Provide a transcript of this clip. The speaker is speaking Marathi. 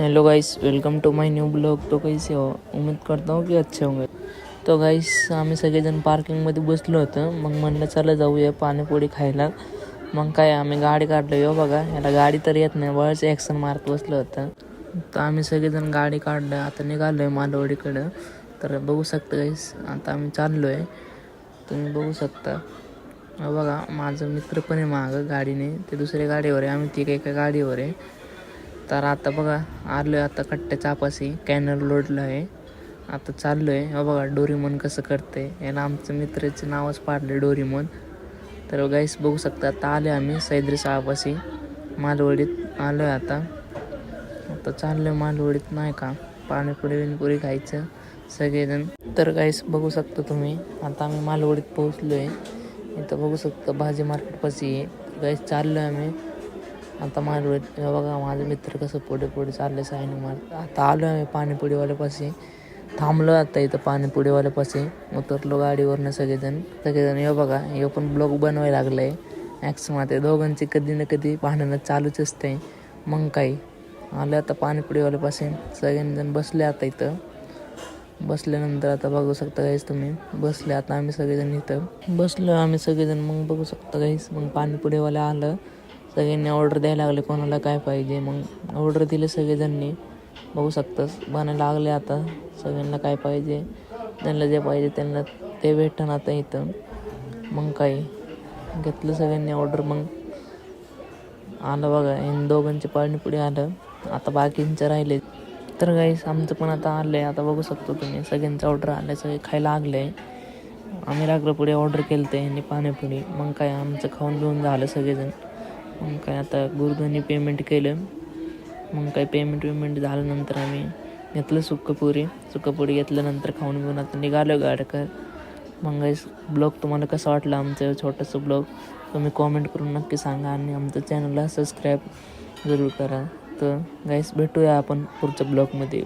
Hello guys welcome to my new blog तो कैसे हो उम्मीद करता हूँ की अच्छे होंगे। तो गाइस आम्ही सगळेजण पार्किंगमध्ये बसलो होतं. मग म्हणलं चला जाऊया पाणीपुरी खायला. मग काय आम्ही गाडी काढलो हो यो बघा. याला गाडी तर येत नाही बळच ॲक्शन मारत बसलं होतं. तर आम्ही सगळेजण गाडी काढलं. आता निघालो आहे मालवडीकडं. तर बघू शकता गाईस आता आम्ही चाललो आहे तुम्ही बघू शकता. हो बघा माझं मित्र पण आहे मागं गाडीने. ते दुसऱ्या गाडीवर आहे. आम्ही ती एका गाडीवर आहे. तर आता बघा आलो आहे आता कट्ट्या चापाशी कॅनल लोडलं आहे. आता चाललो आहे हो बघा डोरीमन कसं करते याला आमचं मित्राचे नावच पाडले डोरीमन. तर गाईस बघू शकता आता आले आम्ही सैद्री साहेबाशी मालवडीत आलो आहे आता. आता चाललो आहे मालवडीत नाही का? पाणीपुरी विनपुरी खायचं सगळेजण. तर गाईस बघू शकता तुम्ही आता आम्ही मालवडीत पोहोचलो आहे इथं बघू शकता भाजी मार्केटपाशी आहे गाईस चाललो आहे आम्ही. आता मालवडीत हे बघा माझे मित्र कसं पुढे पुढे चालले साईन मार आता आलो आहे आम्ही पाणीपुरीवाल्यापाशी. थांबलो आता इथं पाणीपुरीवाल्यापाशी. उतरलो गाडीवरनं सगळेजण. सगळेजण यो बघा यो पण ब्लॉग बनवायला लागलं आहे ॲक्समध्ये दोघांची कधी ना कधी भांडणं चालूच असते मग काही आलं आता पाणीपुरीवाल्यापाशी. सगळेजण बसले आता इथं. बसल्यानंतर आता बघू शकता गाईस तुम्ही. बसले आता आम्ही सगळेजण इथं. बसलो आम्ही सगळेजण मग बघू शकता गाईस मग पाणीपुरीवाला आलं. सगळ्यांनी ऑर्डर द्यायला लागले कोणाला काय पाहिजे? मग ऑर्डर दिले सगळेजणांनी. बघू शकतास. बनायला लागले आता. सगळ्यांना काय पाहिजे? त्यांना जे पाहिजे त्यांना ते भेटन आता इथं. मग काय? घेतलं सगळ्यांनी ऑर्डर मग आलं बघा. इन दोघांचे पाणीपुरी आलं. आता बाकींचं राहिले. तर गाईस आमचं पण आता आलं आहे आता बघू शकतो तुम्ही. सगळ्यांचं ऑर्डर आलं सगळे खायला लागलं. आहे आम्ही रात्र पुढे ऑर्डर केलं ते ह्यांनी पाणीपुरी. मग काय? आमचं खाऊन घेऊन झालं सगळेजण. मग काय आता गुरुदांनी पेमेंट केलं. मग काय पेमेंट वेमेंट झाल्यानंतर आम्ही घेतलं सुक्कपुरी. सुक्कपुरी घेतल्यानंतर खाऊन घेऊन आता निघालो गाडकर मग गाईस ब्लॉग तुम्हाला कसं वाटलं आमचं छोटंसं ब्लॉग तुम्ही कॉमेंट करून नक्की सांगा आणि आमचं चॅनलला सबस्क्राईब जरूर करा. तर गाईस भेटूया आपण पुढच्या ब्लॉगमध्ये